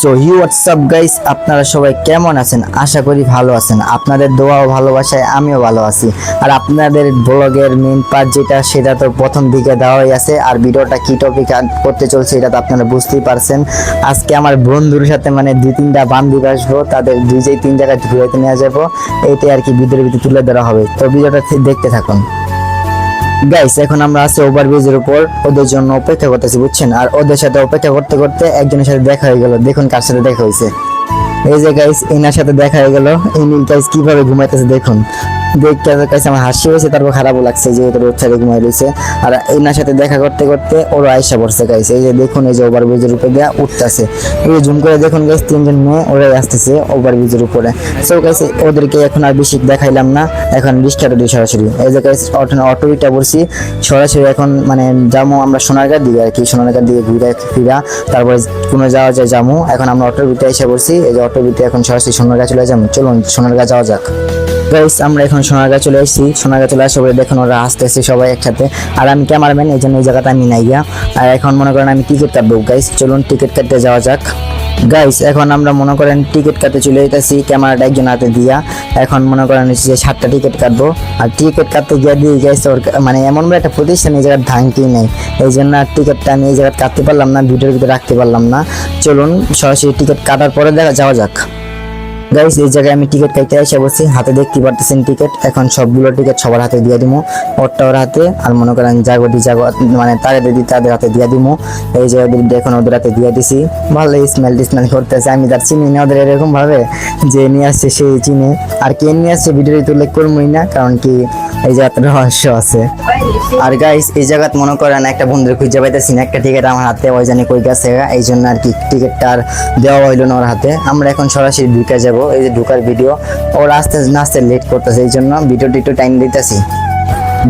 So you WhatsApp guys আপনারা সবাই কেমন আছেন? আশা করি ভালো আছেন। আপনাদের দোয়া ও ভালোবাসায় আমিও ভালো আছি। আর আপনাদের ব্লগের মেন পার্ট যেটা, সেটা তো প্রথম দিকে দেওয়াই আছে। আর ভিডিওটা কি টপিক করতে চলছে এটা তো আপনারা বুঝতেই পারছেন। আজকে আমার বন্ধুর সাথে মানে দুই, তিনটা বান্ধব আসব। তাদের দুই যে তিন জায়গায় ঘুরাইতে নিয়ে যাব। এইটাই আর কি ভিডিওর ভিতরে তুলে ধরা হবে। তো ভিডিওটা দেখতে থাকুন। গাইস এখন আমরা আছি ওভার ব্রিজের উপর। ওদের জন্য অপেক্ষা করতেছি, বুঝছেন? আর ওদের সাথে অপেক্ষা করতে করতে একজনের সাথে দেখা হয়ে গেল। দেখুন কার সাথে দেখা হয়েছে। এই যে গাইস এনার সাথে দেখা হয়ে গেল। ইনি গাইস কীভাবে ঘুমাইতেছে, দেখুন। দেখতে কাছে আমার হাসি হয়েছে তারপর খারাপও লাগছে, যে ওদের রোড ঘুমাই রয়েছে আর এনার সাথে দেখা করতে করতে ওরা আয়সা পড়ছে গাইস এই যে দেখুন, এই যে ওভারব্রিজের উপরে দেয়া উঠতেছে। এই জুম করে দেখুন গাইস তিনজন মেয়ে ওরাই আসতেছে ওভারব্রিজের উপরে। সো গাইস ওদেরকে এখন আর বেশি দেখাইলাম না, এখন রিস্কাটা দিয়ে সরাসরি। এই যে গাইস অটো অটোটা বলছি সরাসরি এখন মানে যাব আমরা সোনারগাঁ দিকে আর কি সোনারগাঁ দিকে ঘুরে ফিরা, তারপরে কোনো যাওয়া যায় যাব এখন আমরা অটোর ভিতরে এসে বলছি এই যে অটোর ভিতরে এখন সরাসরি সোনারগাঁ চলে যাব। চলুন সোনারগাঁ যাওয়া যাক। গাইস আমরা এখন সোনারগাঁ চলে এসেছি সোনারগাঁ চলে আসে বলে দেখুন ওরা আসতেছে সবাই একসাথে। আর আমি ক্যামেরাম্যান, এই জন্য এই জায়গাতে আমি নাই গিয়া। আর এখন মনে করেন আমি টিকিট কাটবো। গাইস চলুন টিকিট কাটতে যাওয়া যাক। গাইস এখন আমরা মনে করেন টিকিট কাটতে চলে যেতেছি ক্যামেরাটা একজন হাতে দিয়া। এখন মনে করেন যে সাতটা টিকিট কাটবো। আর টিকিট কাটতে গিয়ে দিয়ে গাইস ওর মানে এমন একটা প্রতিষ্ঠান এই জায়গায় ধানকি নেই। এই জন্য আর টিকিটটা আমি এই জায়গায় কাটতে পারলাম না, ভিডিওর ভিতরে রাখতে পারলাম না। চলুন সরাসরি টিকিট কাটার পরে দেখা যাওয়া যাক। গাইস এই জায়গায় আমি টিকিট কাটতে এসে বসছি। হাতে দেখতে পারতেছেন টিকিট এখন সবগুলো টিকিট সবার হাতে দিয়ে দিব ওরটা ওর হাতে। আর মনে করেন জাগতি জাগ মানে তাদের দিদি তাদের হাতে দিয়ে দিব এই ওদের এখন ওদের হাতে দিয়ে দিছি। ভালো স্মেল টিসমেল করতেছে। আমি তার চিনি না, ওদের এরকম ভাবে যে নিয়ে আসছে সেই চিনে। আর কে নিয়ে আসছে ভিডিওটি তুলে করবোই না, কারণ কি এই একটা রহস্য আছে। আর গাইস এই জায়গাত মনে করেন একটা বন্ধুর খুঁজে পাইতেছি একটা টিকিট আমার হাতে, ওই জানি কই গেছে। এই জন্য আর কি টিকিটটা আর দেওয়া হইল না ওর হাতে। আমরা এখন সরাসরি ঢুকে যাব। এই যে ঢুকার ভিডিও ওর আস্তে আস্তে লেট করতেছে, এই জন্য ভিডিওটি একটু টাইম দিতেছি।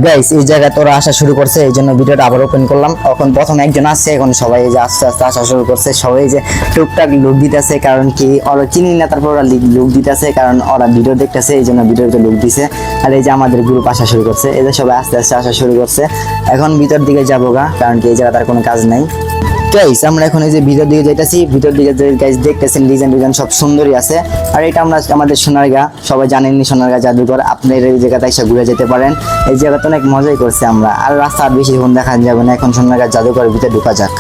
গাইস এই জায়গায় তোরা আসা শুরু করছে, এই জন্য ভিডিওটা আবার ওপেন করলাম। এখন প্রথম একজন আসছে এখন সবাই যে আস্তে আস্তে আসা শুরু করছে। সবাই যে টুকটাক লুক দিতেছে, কারণ কি, ওরা চিনি না, তারপর ওরা লুক দিতেছে, কারণ ওরা ভিডিও দেখতেছে, এই জন্য ভিডিওতে লুক দিছে। আর এই যে আমাদের গ্রুপ আসা শুরু করছে, এই যে সবাই আস্তে আস্তে আসা শুরু করছে। এখন ভিতর দিকে যাব গা, কারণ কি, এই জায়গায় তার কোনো কাজ নাই। গাইস আমরা এখন এই যে ভিতর দিকে যাইতাছি, ভিতর দিকে গাইস দেখতেছেন ডিজাইন ডিজাইন সব সুন্দরই আছে। আর এটা আমরা আমাদের সোনারগা, সবাই জানেননি সোনারগা জাদুঘর, আপনার এই জায়গাতে এসে ঘুরে যেতে পারেন। এই জায়গাতে অনেক মজাই করছে আমরা, আর রাস্তা আর বেশি দেখা যাবে না, এখন সোনারগা জাদুঘরের ভিতরে ঢোকা যাক।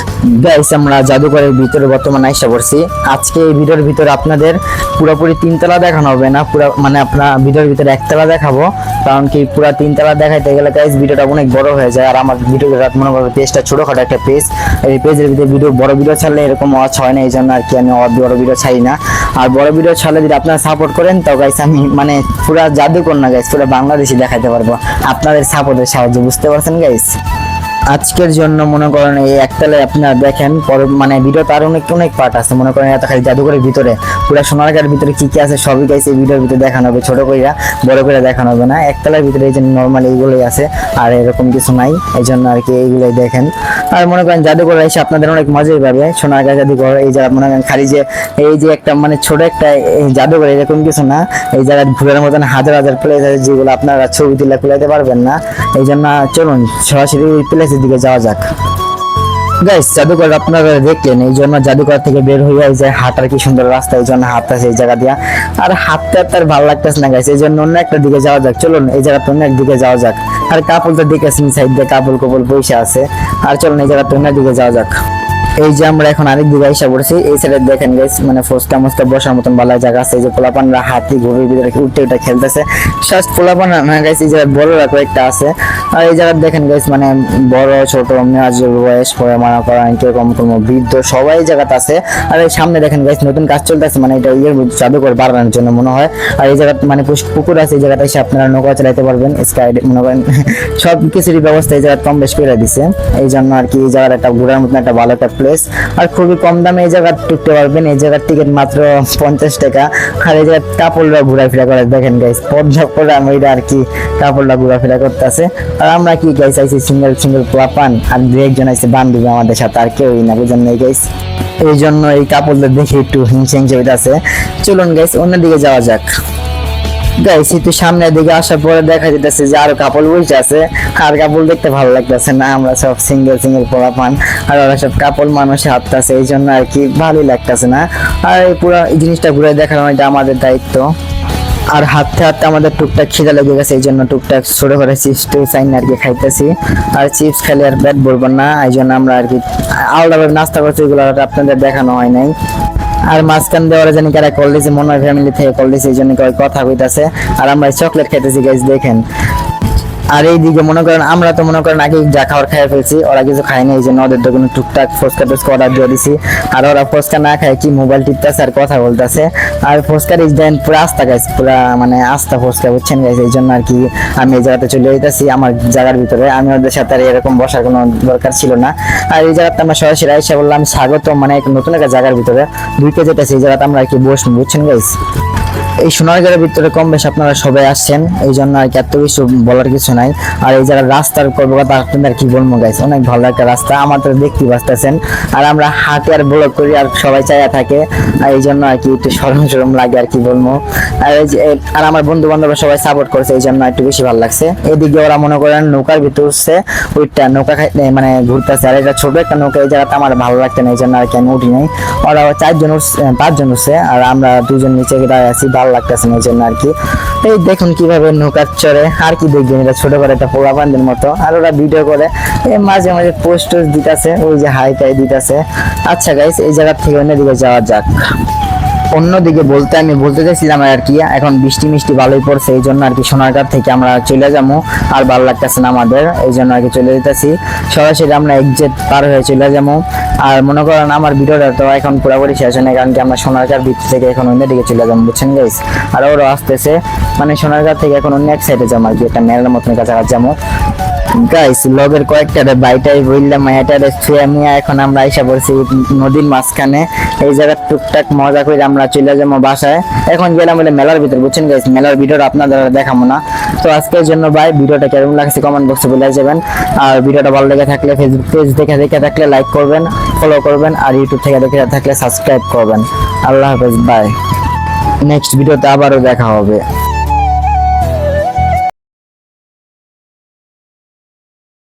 গাইস আমরা জাদুঘরের ভিতরে বর্তমানে এসে পড়ছি। আজকে এই ভিডিওর ভিতরে আপনাদের পুরোপুরি তিনতলা দেখানো হবে না, পুরো মানে আপনার ভিডিওর ভিতরে একতলা দেখাবো, কারণ কি পুরো তিনতলা দেখাইতে গেলে গাইস ভিডিওটা অনেক বড় হয়ে যায়। আর আমার ভিডিওটা মনে করো পেজটা ছোটখাটো একটা পেজ, এই পেজের ভিতরে ভিডিও বড় ভিডিও ছাড়লে এরকম ওয়াচ হয় না এই জন্য আর কি আমি বড় ভিডিও ছাড়ি না। আর বড় ভিডিও ছাড়লে যদি আপনারা সাপোর্ট করেন, তো গাইস আমি মানে পুরো জাদুকর না গাইস পুরো বাংলাদেশি দেখাতে পারব। আপনাদের সাপোর্টের সাহায্য, বুঝতে পারছেন গাইস আজকের জন্য মনে করেন এই একতলায় আপনারা দেখেন, পরে মানে ভিডিওতে আরও অনেক অনেক পার্ট আছে। মনে করেন এত খালি জাদুঘরের ভিতরে, পুরো সোনারগাঁর ভিতরে কি কি আছে, সবই গাইছে এই ভিডিওর ভিতরে দেখানো হবে, ছোট কইরা, বড় করে দেখানো হবে না। একতলার ভিতরে এই যে নর্মাল এইগুলোই আছে, আর এরকম কিছু নাই এই জন্য আর কি এইগুলোই দেখেন। আর মনে করেন জাদুঘর এসে আপনাদের অনেক মজাই পাবে। সোনারগাঁ জাদুঘর, এই যারা মনে করেন খালি যে এই যে একটা মানে ছোট একটা জাদুঘর, এরকম কিছু না, এই জায়গায় ঘুরের মতন হাজার হাজার প্লেস আছে, যেগুলো আপনারা ছবি তুলে কুলাইতে পারবেন না এই জন্য চলুন সরাসরি ওই প্লেসের দিকে যাওয়া যাক। গাইস জাদুঘর আপনারা দেখলেন, এই জন্য জাদুঘর থেকে বের হয়ে যে হাঁটার কি সুন্দর রাস্তা, এই জন্য হাঁটতেছে এই জায়গা দিয়া। আর হাঁটতে হাঁটতে আর ভালো লাগতেছে না গাইস এই জন্য অন্য একটা দিকে যাওয়া যাক। চলুন, এই জায়গা অন্য এক দিকে যাওয়া যাক। আর কাপল তো দেখেছেন সাইড দিয়ে কাপল কপল পয়সা আছে। আর চলুন, এই জায়গা অন্য দিকে যাওয়া যাক। এই যে আমরা এখন আরেক দিকে এসে পড়ছি, এই সাইডে দেখেন গাইস মানে ফোস্টা মোস্টা বসার মতন ভালো জায়গা আছে। এই যে পোলাপানরা হাতি ঘুরে ভিতরে উঠতে উঠে খেলতেছে। শাস পোলাপান না গাইস এই জায়গায় বড়রা কয়েকটা আছে। আর এই জায়গায় দেখেন গাইস মানে বড়, ছোট, মেয়াজের বয়স, পরে মারা করা, কীরকম কোনো বৃদ্ধ, সবাই জায়গাতে আছে। আর এই সামনে দেখেন গাইস নতুন কাজ চলতেছে মানে এটা ইয়ের জাদুঘর বাড়ানোর জন্য মনে হয়। আর এই জায়গা মানে পুকুর আছে, এই জায়গাটা এসে আপনারা নৌকা চালাতে পারবেন স্কাই মনে করেন সব কিছুরই ব্যবস্থা এই জায়গা কম বেশ করে দিছে। এই জন্য আর কি, এই জায়গার একটা ঘোরার মতন একটা ভালো একটা প্লেস আর খুবই কম দামে এই জায়গা ঢুকতে পারবেন, এই জায়গার টিকিট মাত্র পঞ্চাশ টাকা। আর এই জায়গায় কাপড়রা ঘোরাফেরা করে, দেখেন গাইস পর্যা করে আমি এটা আর কি কাপড়রা ঘোরাফেরা করতেছে। আর আমরা কি গাইস আইছি সিঙ্গেল সিঙ্গেল পান আর দু একজন আইছে বান্ধবী আমাদের সাথে, আর কেউই না, বুঝেন নাই গাইস এই জন্য এই কাপড়দের দেখে একটু হিংসে হিংসে হইতাছে। চলুন গাইস অন্যদিকে যাওয়া যাক। গাইস একটু সামনের দিকে আসার পরে দেখা যেতেছে যে আরও কাপড় বসে আছে। আর কাপড় দেখতে ভালো লাগতেছে না, আমরা সব সিঙ্গেল সিঙ্গেল পোলা পান আর ওরা সব কাপড় মানুষে হাঁটতেছে, এই জন্য আর কি ভালোই লাগতেছে না। আর এই পুরো এই জিনিসটা ঘুরে দেখানো এটা আমাদের দায়িত্ব। আর হাঁটতে হাঁটতে আমাদের টুকটাক খিদা লেগে গেছে, এই জন্য টুকটাক ছোট করে চিপস টু চাইন আর কি খাইতেছি। আর চিপস খেলে আর ব্যাট বলব না, এই জন্য আমরা আর কি আলাদাভাবে নাস্তা করছি, এগুলো আপনাদের দেখানো হয় নাই। আর মাঝখান দিয়ে ওরা জানি কারা কল দিয়েছে মনে হয় ফ্যামিলি থেকে কল দিয়েছে এই জন্য কথা কইতাছে। আর আমরা চকলেট খাইতেছি গাইজ দেখেন। আর এইদিকে মনে করেন, আমরা তো মনে করেন আগে যা খাবার খাই ফেলছি, ওরা কিছু খায়নি এই জন্য ওদের দোকানে টুকটাক ফুচকা টুচকা অর্ডার দিয়ে দিছি। আর ওরা ফুচকা না খায় কি মোবাইল টিপতেছে আর কথা বলতেছে। আর ফুচকার এই দেন পুরো আস্তা গাইছে পুরা মানে আস্তা ফুচকা বুঝছেন গাইছে এই জন্য আর কি আমি এই জায়গাতে চলে যেতেছি আমার জায়গার ভিতরে। আমি ওদের সাথে আর এরকম বসার কোনো দরকার ছিল না। আর এই জায়গাতে আমরা সরাসরি এসে বললাম স্বাগত মানে এক নতুন একটা জায়গার ভিতরে। ঢুকে যেতেছি এই জায়গাতে আমরা আর কি বসবো, বুঝছেন গাইস এই সোনারগাঁয়ের ভিতরে কম বেশ আপনারা সবাই আসছেন, এই জন্য আর কি এত কিছু বলার কিছু নাই। আর এই জায়গার রাস্তার করব কথা আপনাদের কি বলব গাইস অনেক ভালো একটা রাস্তা, আমাদের দেখতে পাচ্ছেন আর আমরা হাঁটে আর ব্লগ করি আর সবাই চাইয়া থাকে, আর এই জন্য আর কি একটু সরম সরম লাগে আর কি বলব। আর এই যে আর আমার বন্ধু বান্ধব সবাই সাপোর্ট করছে, এই জন্য একটু বেশি ভালো লাগছে। এদিকে ওরা মনে করেন নৌকার ভিতর উঠছে, ওইটা নৌকা খাই মানে ঘুরতেছে। আর এটা ছোট একটা নৌকা, এই জায়গাটা আমার ভালো লাগছে না, এই জন্য আর কি আমি উঠি নাই। ওরা চারজন উঠছে, পাঁচজন উঠছে, আর আমরা দুজন নিচে দাঁড়িয়ে আছি ভালো লাগতেছে না জন্য আর কি। এই দেখুন কীভাবে নৌকার চড়ে, আর কি দেখবেন এটা ছোট করে একটা বান্ধের মতো। আর ওরা ভিডিও করে, এই মাঝে মাঝে পোস্ট দিতেছে, ওই যে হাই টাই দিতেছে। আচ্ছা গাইস এই জায়গার থেকে অন্যদিকে যাওয়া যাক। অন্যদিকে বলতে আমি বলতে চাইছিলাম আর কি, এখন বৃষ্টি মিষ্টি ভালোই পড়ছে, এই জন্য আর কি সোনারঘাট থেকে আমরা চলে যাব, আর ভালো লাগতেছে না আমাদের, এই জন্য আর কি চলে যেতেছি। সরাসরি আমরা এক্সিট পার হয়ে চলে যাব, আর মনে করেন আমার ভিডিওটা তো এখন পুরোপুরি শেষ হয় না কারণ কি আমরা সোনারঘাট ভিতর থেকে এখন অন্য দিকে চলে যাব, বুঝছেন গাইস আর ওরও আসতেছে মানে সোনারঘাট থেকে এখন অন্য এক সাইডে যাব আর কি, একটা মেলার মতন কাছাকাছি যাব। গাইস, লগের কয়েকটা বাইটাই বললাম, এটারে ছুঁয়ে আমি এখন আমরা এসে পড়ছি নদীর মাঝখানে। এই জায়গার টুকটাক মজা করে আমরা চলে যাব বাসায়। এখন গেলাম বলে মেলার ভিতর, বুঝছেন গাইস মেলার ভিডিওটা আপনাদের দেখাবো না। তো আজকের জন্য ভাই, ভিডিওটা কেমন লাগছে কমেন্ট বক্সে বলে যাবেন। আর ভিডিওটা ভালো লেগে থাকলে ফেসবুক পেজ দেখে দেখে থাকলে লাইক করবেন ফলো করবেন, আর ইউটিউব থেকে দেখে থাকলে সাবস্ক্রাইব করবেন। আল্লাহ হাফেজ বাই নেক্সট ভিডিওতে আবারও দেখা হবে।